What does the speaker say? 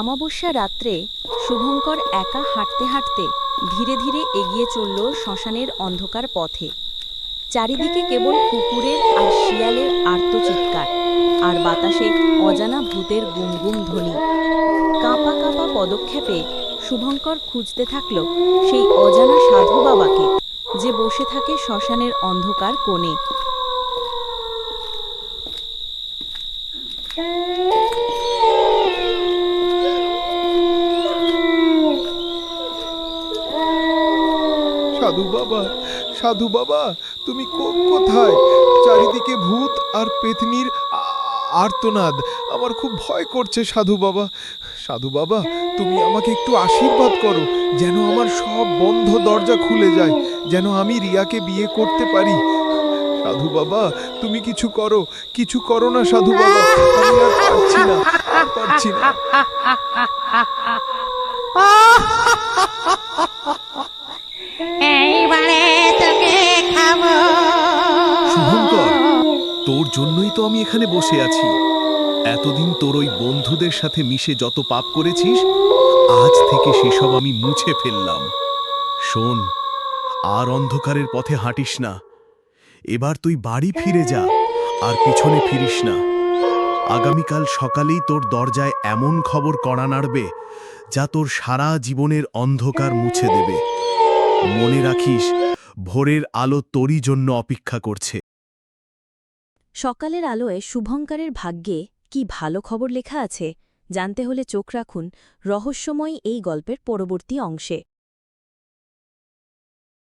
আমাবস্যা রাত্রে শুভঙ্কর একা হাঁটতে হাঁটতে ধীরে ধীরে এগিয়ে চলল শ্মশানের অন্ধকার পথে। চারিদিকে কেবল কুকুরের আর শিয়ালের আর্তচিৎকার আর বাতাসে অজানা ভূতের গুমগুম ধ্বনি। কাঁপা কাঁপা পদক্ষেপে শুভঙ্কর খুঁজতে থাকল সেই অজানা সাধু বাবাকে, যে বসে থাকে শ্মশানের অন্ধকার কোণে। সাধু বাবা সাধু বাবা, তুমি কোথায়? চারিদিকে ভূত আর পেতনির আ- আর্তনাদ। আমার খুব ভয় করছে সাধু বাবা। সাধু বাবা, তুমি আমাকে একটু আশীর্বাদ করো, যেন আমার সব বন্ধ দরজা খুলে যায়, যেন আমি রিয়াকে বিয়ে করতে পারি। সাধু বাবা, তুমি কিছু করো কিছু করো না সাধু বাবা। পারছি না তোর জন্যই তো আমি এখানে বসে আছি। এতদিন তোর ওই বন্ধুদের সাথে মিশে যত পাপ করেছিস, আজ থেকে সেসব আমি মুছে ফেললাম। শোন, আর অন্ধকারের পথে হাঁটিস না। এবার তুই বাড়ি ফিরে যা, আর পিছনে ফিরিস না। আগামীকাল সকালেই তোর দরজায় এমন খবর কড়া নাড়বে, যা তোর সারা জীবনের অন্ধকার মুছে দেবে। মনে রাখিস, ভোরের আলো তোরই জন্য অপেক্ষা করছে। সকালের আলোয় শুভঙ্করের ভাগ্যে কি ভালো খবর লেখা আছে, জানতে হলে চোখ রাখুন রহস্যময় এই গল্পের পরবর্তী অংশে।